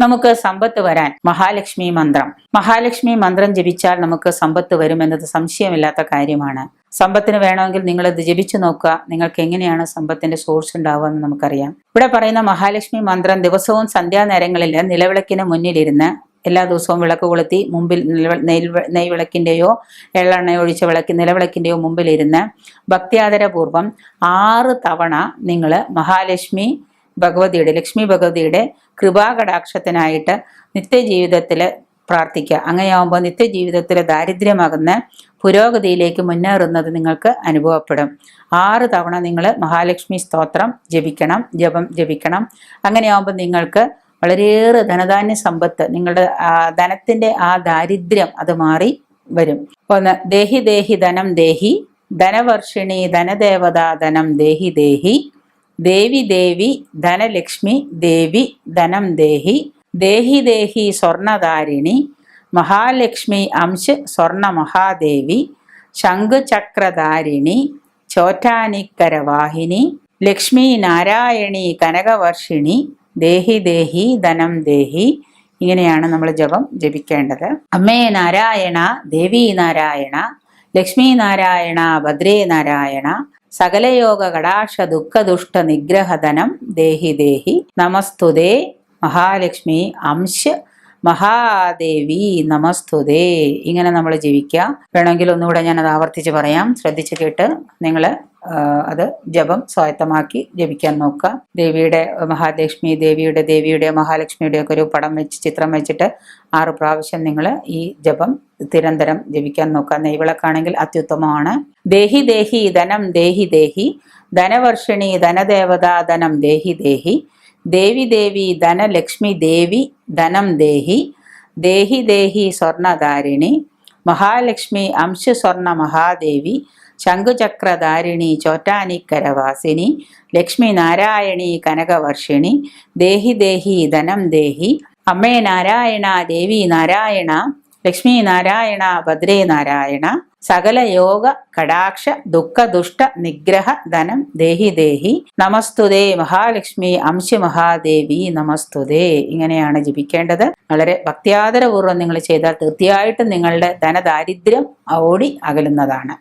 നമുക്ക് സമ്പത്ത് വരാൻ മഹാലക്ഷ്മി മന്ത്രം. മഹാലക്ഷ്മി മന്ത്രം ജപിച്ചാൽ നമുക്ക് സമ്പത്ത് വരുമെന്നത് സംശയമില്ലാത്ത കാര്യമാണ്. സമ്പത്തിന് വേണമെങ്കിൽ നിങ്ങൾ ഇത് ജപിച്ചു നോക്കുക. നിങ്ങൾക്ക് എങ്ങനെയാണ് സമ്പത്തിന്റെ സോഴ്സ് ഉണ്ടാവുക എന്ന് നമുക്കറിയാം. ഇവിടെ പറയുന്ന മഹാലക്ഷ്മി മന്ത്രം ദിവസവും സന്ധ്യാനേരങ്ങളിൽ നിലവിളക്കിന് മുന്നിലിരുന്ന് എല്ലാ ദിവസവും വിളക്ക് കൊളുത്തി മുമ്പിൽ നെയ്വിളക്കിന്റെയോ എള്ളെണ്ണ ഒഴിച്ച വിളക്ക് നിലവിളക്കിന്റെയോ മുമ്പിലിരുന്ന് ഭക്തിയാദരപൂർവം ആറ് തവണ നിങ്ങൾ മഹാലക്ഷ്മി ഭഗവതിയുടെ ലക്ഷ്മി ഭഗവതിയുടെ കൃപാകടാക്ഷത്തിനായിട്ട് നിത്യജീവിതത്തിൽ പ്രാർത്ഥിക്കുക. അങ്ങനെയാവുമ്പോൾ നിത്യജീവിതത്തിലെ ദാരിദ്ര്യമാകുന്ന പുരോഗതിയിലേക്ക് മുന്നേറുന്നത് നിങ്ങൾക്ക് അനുഭവപ്പെടും. ആറ് തവണ നിങ്ങൾ മഹാലക്ഷ്മി സ്തോത്രം ജപിക്കണം ജപം ജപിക്കണം. അങ്ങനെയാവുമ്പോൾ നിങ്ങൾക്ക് വളരെയേറെ ധനധാന്യ സമ്പത്ത് നിങ്ങളുടെ ധനത്തിന്റെ ആ ദാരിദ്ര്യം അത് മാറി വരും. ഒന്ന് ദേഹി ദേഹി ധനം ദേഹി ധനവർഷിണി ധനദേവത ധനം ദേഹി ദേഹി ദേവി ദേവി ധനലക്ഷ്മി ദേവി ധനം ദേഹി ദേഹി ദേഹി സ്വർണധാരിണി മഹാലക്ഷ്മി അംശ് സ്വർണ മഹാദേവി ശംഖുചക്രധാരിണി ചോറ്റാനിക്കരവാഹിനി ലക്ഷ്മി നാരായണി കനകവർഷിണി ദേഹി ദേഹി ധനം ദേഹി ഇങ്ങനെയാണ് നമ്മൾ ജപം ജപിക്കേണ്ടത്. അമ്മേ നാരായണ ദേവി നാരായണ ലക്ഷ്മി നാരായണ ഭദ്രേ നാരായണ സകലയോഗ കടാക്ഷ ദുഃഖ ദുഷ്ട നിഗ്രഹധനം ദേഹി ദേഹി നമസ്തുതേ മഹാലക്ഷ്മി അംശ മഹാദേവി നമസ്തുതേ ഇങ്ങനെ നമ്മൾ ജീവിക്കുക വേണമെങ്കിൽ ഒന്നുകൂടെ ഞാൻ അത് ആവർത്തിച്ച് പറയാം. ശ്രദ്ധിച്ചു കേട്ട് നിങ്ങൾ അത് ജപം സ്വായത്തമാക്കി ജപിക്കാൻ നോക്കുക. ദേവിയുടെ മഹാലക്ഷ്മി ദേവിയുടെ ദേവിയുടെ മഹാലക്ഷ്മിയുടെ ഒക്കെ ഒരു പടം വെച്ച് ചിത്രം വെച്ചിട്ട് ആറ് പ്രാവശ്യം നിങ്ങൾ ഈ ജപം തിരന്തരം ജപിക്കാൻ നോക്കുക. നെയ്വിളക്കാണെങ്കിൽ അത്യുത്തമമാണ്. ദേഹി ദേഹി ധനം ദേഹി ദേഹി ധനവർഷിണി ധനദേവത ധനം ദേഹി ദേഹി ദേവി ദേവി ധനലക്ഷ്മി ദേവി ധനം ദേഹി ദേഹി ദേഹി സ്വർണധാരിണി മഹാലക്ഷ്മി അംശ സ്വർണ മഹാദേവി ശംഖുചക്രധാരിണി ചോറ്റാനിക്കരവാസിനി ലക്ഷ്മി നാരായണി കനകവർഷിണി ദേഹി ദേഹി ധനം ദേഹി അമ്മേ നാരായണ ദേവി നാരായണ ലക്ഷ്മി നാരായണ ഭദ്രേ നാരായണ സകല യോഗ കടാക്ഷ ദുഃഖ ദുഷ്ട നിഗ്രഹ ധനം ദേഹി ദേഹി നമസ്തുതേ മഹാലക്ഷ്മി അംശ മഹാദേവി നമസ്തുതേ. ഇങ്ങനെയാണ് ജപിക്കേണ്ടത്. വളരെ ഭക്തിയാദരപൂർവം നിങ്ങൾ ചെയ്താൽ തീർച്ചയായിട്ടും നിങ്ങളുടെ ധനദാരിദ്ര്യം ഓടി അകലുന്നതാണ്.